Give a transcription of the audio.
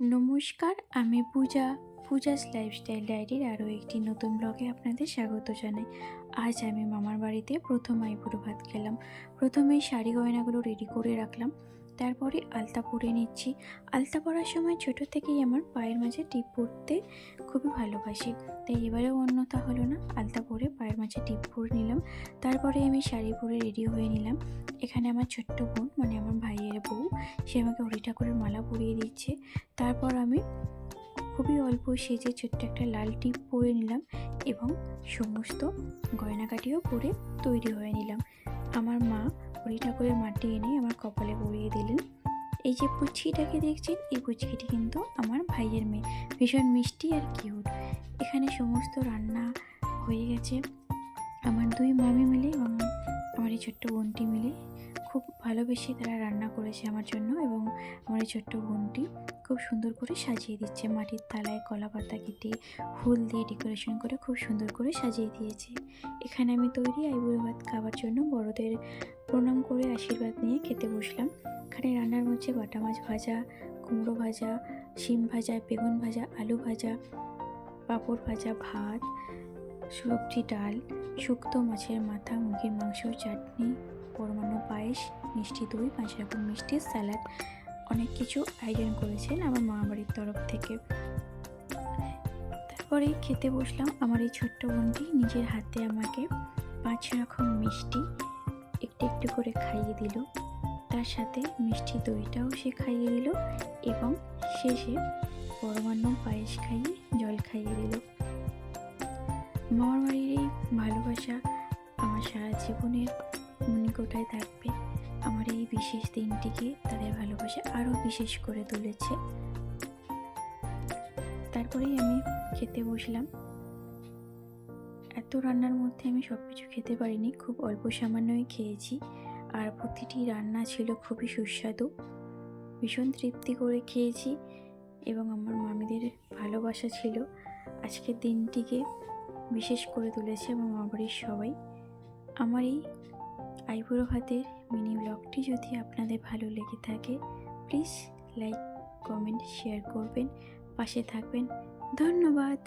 নমস্কার, আমি পূজা, পূজাস লাইফস্টাইল ডায়েরির আরও একটি নতুন ব্লগে আপনাদের স্বাগত জানাই। আজ আমি মামার বাড়িতে প্রথম আইবুড়ো ভাত খেলাম। প্রথমেই শাড়ি গয়নাগুলো রেডি করে রাখলাম। তারপরে আলতা পরে নিচ্ছি। আলতা পরার সময় ছোট থেকেই আমার পায়ের মাঝে টিপ পরতে খুবই ভালোবাসি। তাই এবারেও অন্যতা হলো না, আলতা পরে পায়ের মাঝে টিপ পরে নিলাম। তারপরে আমি শাড়ি পরে রেডি হয়ে নিলাম। এখানে আমার ছোট্ট বোন মানে আমার ভাইয়ের বউ, সে আমাকে হরি ঠাকুরের মালা পরিয়ে দিচ্ছে। তারপর আমি খুবই অল্প সেজে ছোট্ট একটা লাল টিপ পরে নিলাম এবং সমস্ত গয়নাকাটিও পরে তৈরি হয়ে নিলাম। আমার মা হরি ঠাকুরের মাটি এনে আমার কপালে পরিয়ে দিলেন। এই যে পুচকিটাকে দেখছেন, এই পুচকিটি কিন্তু আমার ভাইয়ের মেয়ে। ভীষণ মিষ্টি আর কিউট। এখানে সমস্ত রান্না হয়ে গেছে। আমার দুই মামি মিলে এবং আমার এই ছোট্ট বোনটি মিলে খুব ভালোবেসে তারা রান্না করেছে আমার জন্য এবং আমার এই ছোট্ট বোনটি খুব সুন্দর করে সাজিয়ে দিচ্ছে। মাটির তালায় কলা পাতা কেটে, ফুল দিয়ে ডেকোরেশন করে খুব সুন্দর করে সাজিয়ে দিয়েছে। এখানে আমি তৈরি আইবুড়ো ভাত খাওয়ার জন্য বড়দের প্রণাম করে আশীর্বাদ নিয়ে খেতে বসলাম। এখানে রান্নার মধ্যে বাটা মাছ ভাজা, কুমড়ো ভাজা, শিম ভাজা, বেগুন ভাজা, আলু ভাজা, পাঁপড় ভাজা, ভাত, সবজি, ডাল, শুক্তো মাছের মাথা, মুরগির মাংস, চাটনি, পরমাণু পায়েস, মিষ্টি দই, পাঁচ রকম মিষ্টি, স্যালাড, অনেক কিছু আয়োজন করেছেন আমার মা বাড়ির তরফ থেকে। তারপরে খেতে বসলাম আমার এই ছোট্ট বোনটি নিজের হাতে আমাকে পাঁচ রকম মিষ্টি একটু করে খাইয়ে দিল। তার সাথে মিষ্টি দইটাও সে খাইয়ে দিল এবং শেষে পরমাণু পায়েস খাইয়ে জল খাইয়ে দিল। মামার বাড়ির এই ভালোবাসা আমার সারা জীবনের মনিকোটায় থাকবে। আমার এই বিশেষ দিনটিকে তাদের ভালোবাসা আরও বিশেষ করে তুলেছে। তারপরেই আমি খেতে বসলাম। এত রান্নার মধ্যে আমি সব কিছু খেতে পারিনি, খুব অল্প সামান্যই খেয়েছি। আর প্রতিটি রান্না ছিল খুবই সুস্বাদু। ভীষণ তৃপ্তি করে খেয়েছি এবং আমার মামিদের ভালোবাসা ছিল। আজকের দিনটিকে বিশেষ করে তুলেছে আমার মা বাড়ির সবাই। আমার এই আইবুড়ো ভাতের মিনি ব্লগটি যদি আপনাদের ভালো লেগে থাকে, প্লিজ লাইক, কমেন্ট, শেয়ার করবেন, পাশে থাকবেন। ধন্যবাদ।